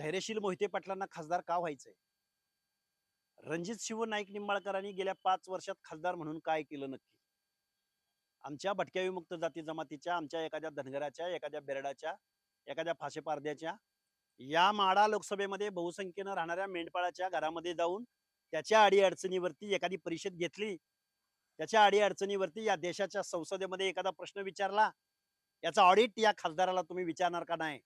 धैर्यशील मोहिते पाटलांना खासदार का व्हायचंय? रणजित शिव नाईक निंबाळकरांनी गेल्या पाच वर्षात खासदार म्हणून काय केलं नक्की? आमच्या भटक्या विमुक्त जाती जमातीच्या आमच्या एखाद्या धनगराच्या एखाद्या बेरडाच्या एखाद्या फाशेपारद्याच्या या माडा लोकसभेमध्ये बहुसंख्येनं राहणाऱ्या मेंढपाळाच्या घरामध्ये जाऊन त्याच्या अडीअडचणीवरती एखादी परिषद घेतली त्याच्या अडीअडचणीवरती या देशाच्या संसदेमध्ये एखादा प्रश्न विचारला याचा ऑडिट या खासदाराला तुम्ही विचारणार का नाही?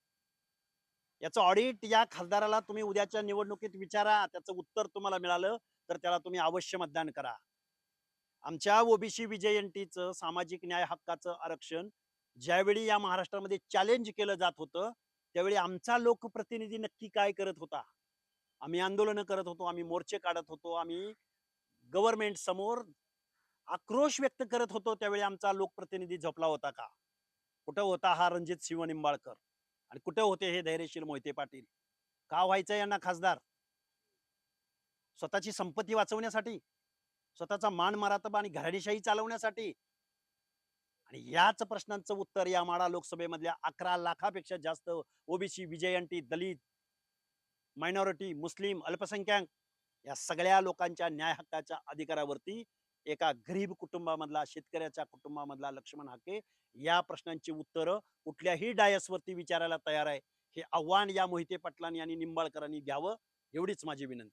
याचं ऑडिट या खासदाराला तुम्ही उद्याच्या निवडणुकीत विचारा त्याचं उत्तर तुम्हाला मिळालं तर त्याला तुम्ही अवश्य मतदान करा. आमच्या ओबीसी विजयंतीचं सामाजिक न्याय हक्काचं आरक्षण ज्यावेळी या महाराष्ट्रामध्ये चॅलेंज केलं जात होतं त्यावेळी आमचा लोकप्रतिनिधी नक्की काय करत होता? आम्ही आंदोलनं करत होतो आम्ही मोर्चे काढत होतो आम्ही गव्हर्नमेंट समोर आक्रोश व्यक्त करत होतो त्यावेळी आमचा लोकप्रतिनिधी झोपला होता का? कुठं होता हा रणजित शिव निंबाळकर? आणि कुठे होते हे धैर्यशील मोहिते पाटील? का व्हायचं यांना खासदार? स्वतःची संपत्ती वाचवण्यासाठी स्वतःचा मान मरातबा आणि घराणीशाही चालवण्यासाठी. आणि याच प्रश्नांचं उत्तर या माडा लोकसभेमधल्या अकरा लाखापेक्षा जास्त ओबीसी विजयंती दलित मायनॉरिटी मुस्लिम अल्पसंख्याक या सगळ्या लोकांच्या न्याय हक्काच्या अधिकारावरती एका गरीब कुटुंबामधला शेतकऱ्याच्या कुटुंबामधला लक्ष्मण हाके या प्रश्नांची उत्तरं कुठल्याही डायसवरती विचारायला तयार आहे हे आव्हान या मोहिते पाटलांनी आणि निंबाळकरांनी घ्यावं एवढीच माझी विनंती.